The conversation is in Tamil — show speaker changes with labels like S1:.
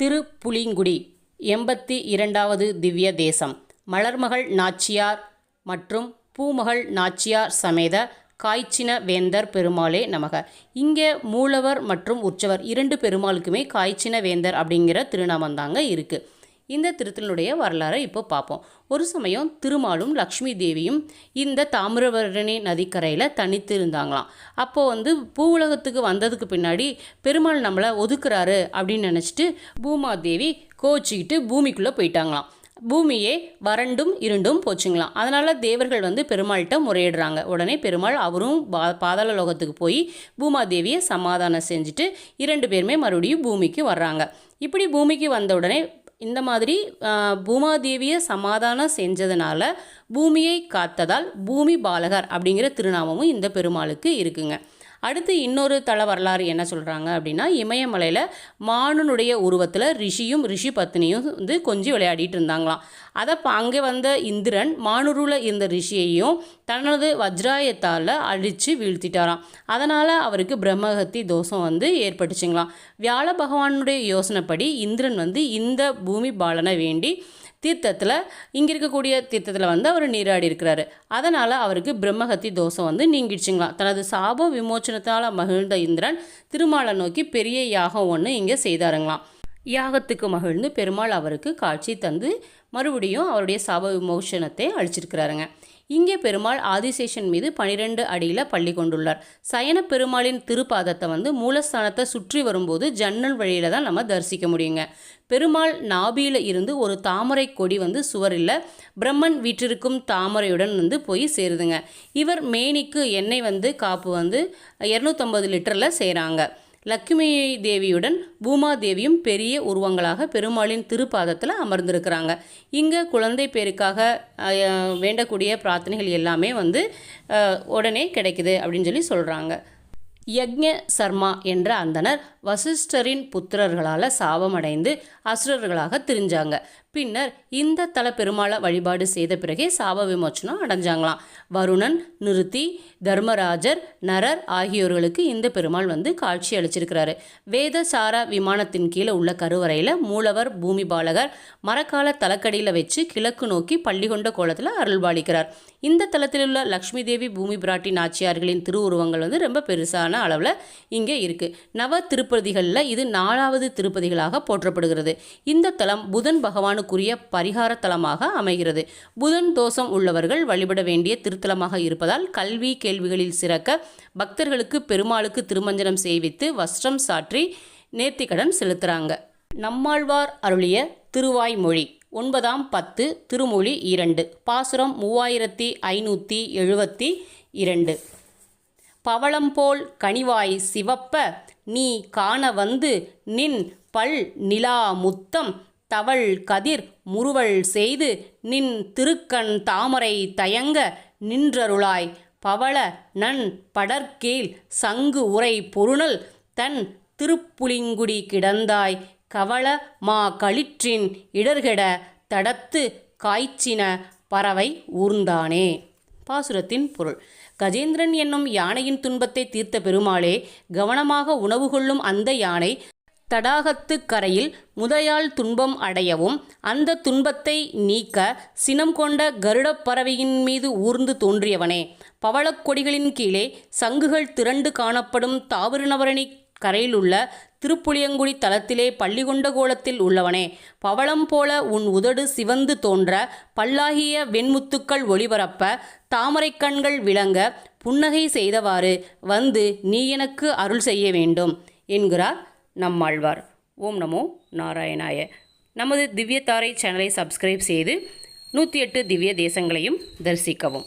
S1: திருப்புலிங்குடி எண்பத்தி இரண்டாவது திவ்ய தேசம். மலர்மகள் நாச்சியார் மற்றும் பூமகள் நாச்சியார் சமேத காய்ச்சின வேந்தர் பெருமாளே நமக. இங்கே மூலவர் மற்றும் உற்சவர் இரண்டு பெருமாளுக்குமே காய்ச்சின வேந்தர் அப்படிங்கிற திருநாமம் தாங்க இருக்குது இந்த திருத்தலனுடைய வரலாறை இப்போ பார்ப்போம். ஒரு சமயம் திருமாலும் லக்ஷ்மி தேவியும் இந்த தாமிரவரணி நதிக்கரையில் தனித்து இருந்தாங்களாம் அப்போது வந்து பூவுலகத்துக்கு வந்ததுக்கு பின்னாடி பெருமாள் நம்மளை ஒதுக்குறாரு அப்படின்னு நினச்சிட்டு பூமாதேவி கோச்சிக்கிட்டு பூமிக்குள்ளே போயிட்டாங்களாம். பூமியே வறண்டும் இருண்டும் போச்சுங்களாம். அதனால் தேவர்கள் வந்து பெருமாள்கிட்ட முறையிடுறாங்க. உடனே பெருமாள் அவரும் பா பாதாள லோகத்துக்கு போய் பூமாதேவியை சமாதானம் செஞ்சுட்டு இரண்டு பேருமே மறுபடியும் பூமிக்கு வர்றாங்க. இப்படி பூமிக்கு வந்த உடனே இந்த மாதிரி பூமாதேவியை சமாதானம் செஞ்சதுனால பூமியை காத்ததால் பூமி பாலகர் அப்படிங்கிற திருநாமமும் இந்த பெருமாளுக்கு இருக்குங்க. அடுத்து இன்னொரு தல வரலாறு என்ன சொல்கிறாங்க அப்படின்னா இமயமலையில் மானுனுடைய உருவத்தில் ரிஷியும் ரிஷி பத்னியும் வந்து கொஞ்சம் விளையாடிட்டு இருந்தாங்களாம். அதை ப- அங்கே வந்த இந்திரன் மானுருவில் இருந்த ரிஷியையும் தனது வஜ்ராயத்தால் அழித்து வீழ்த்திட்டாராம். அதனால் அவருக்கு பிரம்மஹத்தி தோஷம் வந்து ஏற்பட்டுச்சுங்களாம். வியாழ பகவானுடைய யோசனைப்படி இந்திரன் வந்து இந்த பூமி பாலனை வேண்டி தீர்த்தத்தில் இங்கே இருக்கக்கூடிய தீர்த்தத்தில் வந்து அவர் நீராடி இருக்கிறாரு. அதனால் அவருக்கு பிரம்மஹத்தி தோஷம் வந்து நீங்கிடுச்சுங்களாம். தனது சாப விமோச்சனத்தால் மகிழ்ந்த இந்திரன் திருமாலை நோக்கி பெரிய யாகம் ஒன்று இங்கே செய்தாருங்களாம். யாகத்துக்கு மகிழ்ந்து பெருமாள் அவருக்கு காட்சி தந்து மறுபடியும் அவருடைய சாப விமோசனத்தை அழிச்சிருக்கிறாருங்க இங்கே பெருமாள் ஆதிசேஷன் மீது பனிரெண்டு அடியில் பள்ளி கொண்டுள்ளார். சயன பெருமாளின் திருப்பாதத்தை வந்து மூலஸ்தானத்தை சுற்றி வரும்போது ஜன்னல் வழியில தான் நம்ம தரிசிக்க முடியுங்க. பெருமாள் நாபியில் இருந்து ஒரு தாமரை கொடி வந்து சுவரில் பிரம்மன் வீற்றிருக்கும் தாமரையுடன் வந்து போய் சேருதுங்க. இவர் மேனிக்கு எண்ணெய் வந்து காப்பு வந்து இரநூத்தம்பது லிட்டரில் செய்கிறாங்க லக்ஷ்மி தேவியுடன் பூமாதேவியும் பெரிய உருவங்களாக பெருமாளின் திருப்பாதத்தில் அமர்ந்திருக்கிறாங்க. இங்கே குழந்தை பேருக்காக வேண்டக்கூடிய பிரார்த்தனைகள் எல்லாமே வந்து உடனே கிடைக்குது அப்படின்னு சொல்லி சொல்கிறாங்க யக்ஞ சர்மா என்ற அந்தனர் வசிஷ்டரின் புத்திரர்களால் சாபமடைந்து அசுரர்களாக திரிஞ்சாங்க. பின்னர் இந்த தல பெருமாளை வழிபாடு செய்த பிறகே சாப விமோச்சனம் அடைஞ்சாங்களாம். வருணன் நிருத்தி தர்மராஜர் நரர் ஆகியோர்களுக்கு இந்த பெருமாள் வந்து காட்சி அளிச்சிருக்கிறாரு. வேதசாரா விமானத்தின் கீழே உள்ள கருவறையில் மூலவர் பூமி பாலகர் மரக்கால தலக்கடியில் வச்சு கிழக்கு நோக்கி பள்ளி கொண்ட கோலத்தில் அருள்பாலிக்கிறார் இந்த தலத்தில் உள்ள லக்ஷ்மி தேவி பூமி பிராட்டி நாச்சியார்களின் திருவுருவங்கள் வந்து ரொம்ப பெருசான அளவில் இங்கே இருக்குது நவ திருப்பதிகளில் இது நாலாவது திருப்பதிகளாக போற்றப்படுகிறது. இந்த தலம் புதன் பகவானுக்குரிய பரிகார தலமாக அமைகிறது. புதன் தோஷம் உள்ளவர்கள் வழிபட வேண்டிய திருத்தலமாக இருப்பதால் கல்வி கேள்விகளில் சிறக்க பக்தர்களுக்கு பெருமாளுக்கு திருமஞ்சனம் செய்வித்து வஸ்திரம் சாற்றி நேர்த்திக்கடன் செலுத்துகிறாங்க நம்மாழ்வார் அருளிய திருவாய்மொழி ஒன்பதாம் பத்து திருமொழி இரண்டு பாசுரம் மூவாயிரத்தி ஐநூற்றி எழுபத்தி இரண்டு. பவளம் போல் கனிவாய் சிவப்ப நீ காண வந்து நின் பல் நிலா முத்தம் தவள் கதிர் முறுவல் செய்து நின் திருக்கண் தாமரை தயங்க நின்றருளாய். பவள நன் படர்கீழ் சங்கு உரை பொருணல் தன் திருப்புலிங்குடி கிடந்தாய். கவள மா களிற்றின் இடர்கெட தடத்து காய்ச்சின பறவை ஊர்ந்தானே. பாசுரத்தின் பொருள். கஜேந்திரன் என்னும் யானையின் துன்பத்தை தீர்த்த பெருமாளே கவனமாக உணவு கொள்ளும் அந்த யானை தடாகத்து கரையில் முதையால் துன்பம் அடையவும் அந்த துன்பத்தை நீக்க சினம் கொண்ட கருடப் பறவையின் மீது ஊர்ந்து தோன்றியவனே. பவளக் கொடிகளின் கீழே சங்குகள் திரண்டு காணப்படும் தாவரநவரணி கரையிலுள்ள திருப்புளியங்குடி தலத்திலே பள்ளி கொண்ட கோலத்தில் உள்ளவனே. பவளம் போல உன் உதடு சிவந்து தோன்ற பல்லாகிய வெண்முத்துக்கள் ஒளிபரப்ப தாமரைக் கண்கள் விளங்க புன்னகை செய்தவாறு வந்து நீ எனக்கு அருள் செய்ய வேண்டும் என்கிறார் நம்மாழ்வார். ஓம் நமோ நாராயணாய. நமது திவ்யதாரை சேனலை சப்ஸ்கிரைப் செய்து நூற்றி எட்டு திவ்ய தேசங்களையும் தரிசிக்கவும்.